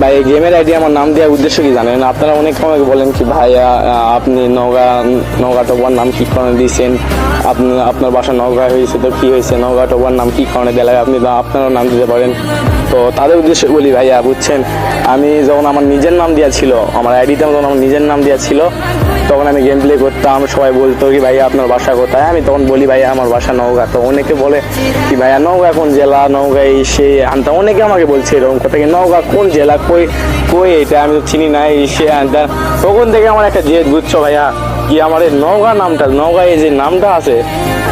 ভাই, এই গেমের আইডিয়া আমার নাম দেওয়ার উদ্দেশ্য কি জানেন? আপনারা অনেক আমাকে বলেন কি, ভাইয়া আপনি নগা নগা টপার নাম কি কারণে দিয়েছেন। আপনি, আপনার বাসা নগা হয়েছে, তো কি হয়েছে? নগা টপার নাম কি কারণে লাগে? আপনি আপনারও নাম দিতে পারেন। তো তাদের উদ্দেশ্যে বলি, ভাইয়া, বুঝছেন? আমি যখন আমার নিজের নাম দেওয়া ছিল, আমার আইডিতে যখন আমার নিজের নাম দেওয়া ছিল, তখন আমি গেম প্লে করতাম। সবাই বলতো কি, ভাইয়া, আপনার বাসা কোথায়? আমি তখন বলি, ভাইয়া, আমার বাসা নওগাঁ। তো অনেকে বলে কি, ভাইয়া, নওগাঁ কোন জেলা? নওগাঁ এই সে আনতা। অনেকে আমাকে বলছে এরকম কথা কি, নওগাঁ কোন জেলা? কই কই এটা? আমি তো চিনি না এই সে আনতা। তখন থেকে আমার একটা জেদ, বুঝছ ভাইয়া? কি আমার এই নওগাঁ নামটা নওগাঁ এই যে নামটা আছে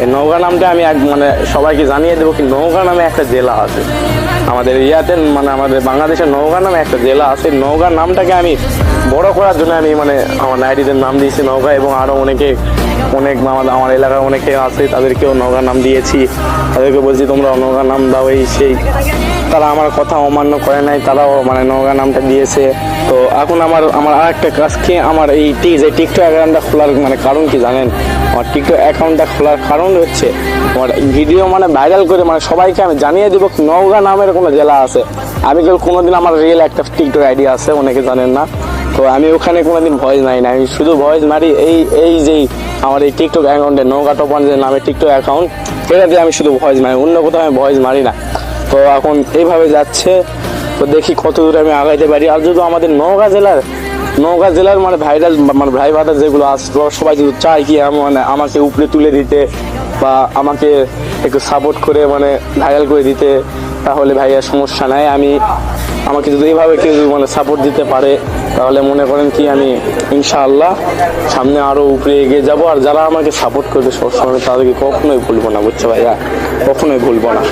এই নৌকা নামটা আমি এক মানে সবাইকে জানিয়ে দেবো কি নৌকা নামে একটা জেলা আছে। আমাদের ইয়াতে মানে আমাদের বাংলাদেশের নৌকা নামে একটা জেলা আছে। নওগাঁ নামটাকে আমি বড় করার জন্য আমি মানে আমার নাইডিদের নাম দিয়েছি নৌকা এবং আরও অনেকে অনেক আমার আমার এলাকার অনেকে আছে, তাদেরকেও নওগাঁ নাম দিয়েছি। তাদেরকে বলছি, তোমরা নওগাঁ নাম দাও এই সেই। তারা আমার কথা অমান্য করে নাই, তারাও মানে নওগাঁ নামটা দিয়েছে। তো এখন আমার আমার আর একটা কাজ কি, আমার এই টি- যে টিকটক অ্যাকাউন্টটা খোলার মানে কারণ কি জানেন? আমার টিকটক অ্যাকাউন্টটা খোলার কারণ হচ্ছে, আমার ভিডিও মানে ভাইরাল করে মানে সবাইকে আমি জানিয়ে দেবো নওগাঁ নামের কোনো জেলা আছে। আমি কেউ কোনোদিন আমার রিয়েল একটা টিকটক আইডিয়া আছে, অনেকে জানেন না। তো আমি ওখানে কোনোদিন ভয়েস মারি না আমি শুধু ভয়েস মারি এই এই যেই আমার এই টিকটক অ্যাকাউন্টে নৌকা টপান যে নামে টিকটক অ্যাকাউন্ট এটাতে আমি শুধু ভয়েস মারি। অন্য কোথাও আমি ভয়েস মারি না। তো এখন এইভাবে যাচ্ছে। তো দেখি কত দূর আমি আগাইতে পারি। আর যদি আমাদের নওগাঁ জেলার নওগাঁ জেলার মানে ভাইরাল মানে ভাই ভাইরা যেগুলো আসলো, সবাই যদি চায় কি মানে আমাকে উপরে তুলে দিতে বা আমাকে একটু সাপোর্ট করে মানে ভাইরাল করে দিতে, তাহলে ভাইয়া সমস্যা নাই। আমি, আমাকে যদি এইভাবে কেউ মানে সাপোর্ট দিতে পারে, তাহলে মনে করেন কি, আমি ইনশাআল্লাহ সামনে আরও উপরে এগিয়ে যাব। আর যারা আমাকে সাপোর্ট করবে সবসময় তাদেরকে কখনোই ভুলবো না, বুঝছে ভাইয়া? কখনোই ভুলবো না।